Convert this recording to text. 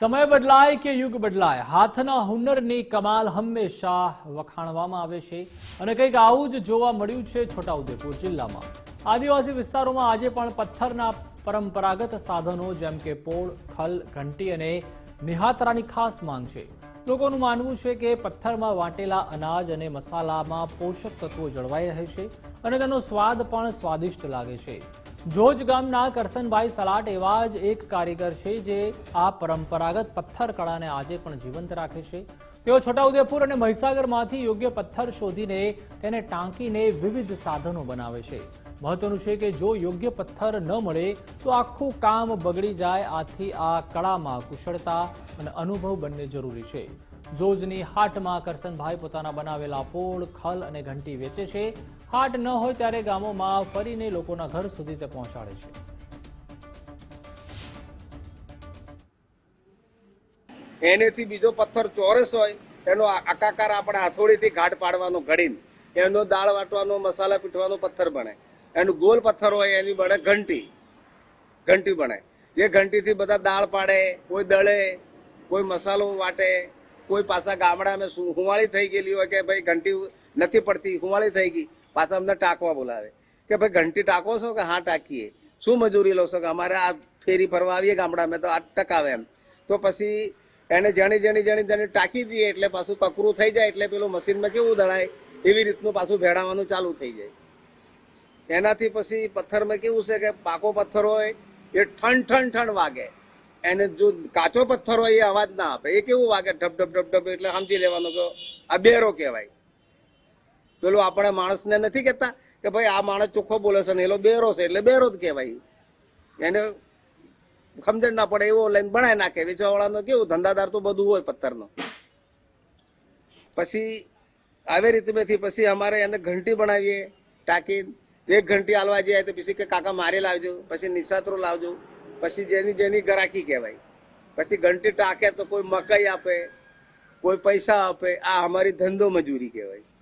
સમય બદલાય કે યુગ બદલાય? હાથના હુનરની કમાલ હંમેશા વખાણવામાં આવે છે અને કંઈક આવું જ જોવા મળ્યું છે છોટાઉદેપુર જિલ્લામાં. આદિવાસી વિસ્તારોમાં આજે પણ પથ્થરના પરંપરાગત સાધનો જેમ કે પોળ, ખલ, ઘંટી અને નિહાતરાની ખાસ માંગ છે. લોકોનું માનવું છે કે પથ્થરમાં વાટેલા અનાજ અને મસાલામાં પોષક તત્વો જળવાઈ રહે છે અને તેનો સ્વાદ પણ સ્વાદિષ્ટ લાગે છે. જોજ ગામના કરસનભાઈ સલાટ એવા જ એક કારીગર છે જે આ પરંપરાગત પથ્થર કળાને આજે પણ જીવંત રાખે છે. તેઓ છોટાઉદેપુર અને મહીસાગરમાંથી યોગ્ય પથ્થર શોધીને તેને ટાંકીને વિવિધ સાધનો બનાવે છે. મહત્વનું છે કે જો યોગ્ય પથ્થર ન મળે તો આખું કામ બગડી જાય, આથી આ કળામાં કુશળતા અને અનુભવ બંને જરૂરી છે. જોજની હાટમાં કરસનભાઈ પોતાના બનાવેલા પોળ, ખલ અને ઘંટી વેચે છે. હાટ ન હોય ત્યારે ગામોમાં ફરીને લોકોના ઘર સુધી તે પહોંચાડે છે. એનેથી બીજો પથ્થર ચોરસ હોય એનો આકાકાર આપણે હાથોડીથી ઘાટ પાડવાનો ઘડીને, એનો દાળ વાટવાનો, મસાલા પીઠવાનો પથ્થર બને. એનું ગોલ પથ્થર હોય, એની બને ઘંટી. ઘંટી બને. એ ઘંટીથી બધા દાળ પાડે, કોઈ દળે, કોઈ મસાલો વાટે કોઈ પાછા ગામડામાં શું હુંવાળી થઈ ગયેલી હોય કે ભાઈ ઘંટી નથી પડતી, હુંવાળી થઈ ગઈ, પાછા અમને ટાંકવા બોલાવે. કે ભાઈ ઘંટી ટાંકો છો કે હા ટાંકીએ? શું મજૂરી લો છો કે અમારે આ ફેરી ફરવા આવીએ ગામડામાં તો આ ટકાવે એમ. તો પછી એને જણી જણી જણી જણી ટાંકી દઈએ એટલે પાછું કકરું થઈ જાય એટલે પેલું મશીનમાં કેવું દળાય એવી રીતનું પાછું ભેળાવાનું ચાલુ થઈ જાય. એનાથી પછી પથ્થરમાં કેવું છે કે પાકો પથ્થર હોય એ ઠણ ઠણ ઠણ વાગે. એને જો કાચો પથ્થર હોય એ અવાજ ના આપે. એ કેવું વાગે? ઢબ ઢબ ઢબ ઢબ એટલે સમજી લેવાનું કે આ બેરો કહેવાય. પેલું આપણે માણસને નથી કહેતા કે ભાઈ આ માણસ ચોખ્ખો બોલે છે ને એલો બેરો છે એટલે બેરો જ કહેવાય. એને સમજણ ના પડે, એવો લઈને બનાવી નાખે. વેચવાવાળાનો કેવું, ધંધાદાર તો બધું હોય પથ્થરનો. પછી આવી રીતેથી પછી અમારે એને ઘંટી બનાવીએ ટાંકી એક ઘંટી હાલવા જાય તો પછી કે કાકા મારે લાવજો, પછી નિશાત્રો લાવજો. પછી જેની જેની ગરાકી કહેવાય. પછી ઘંટી ટાંકે તો કોઈ મકાઈ આપે, કોઈ પૈસા આપે, આ અમારી ધંધો મજૂરી કહેવાય.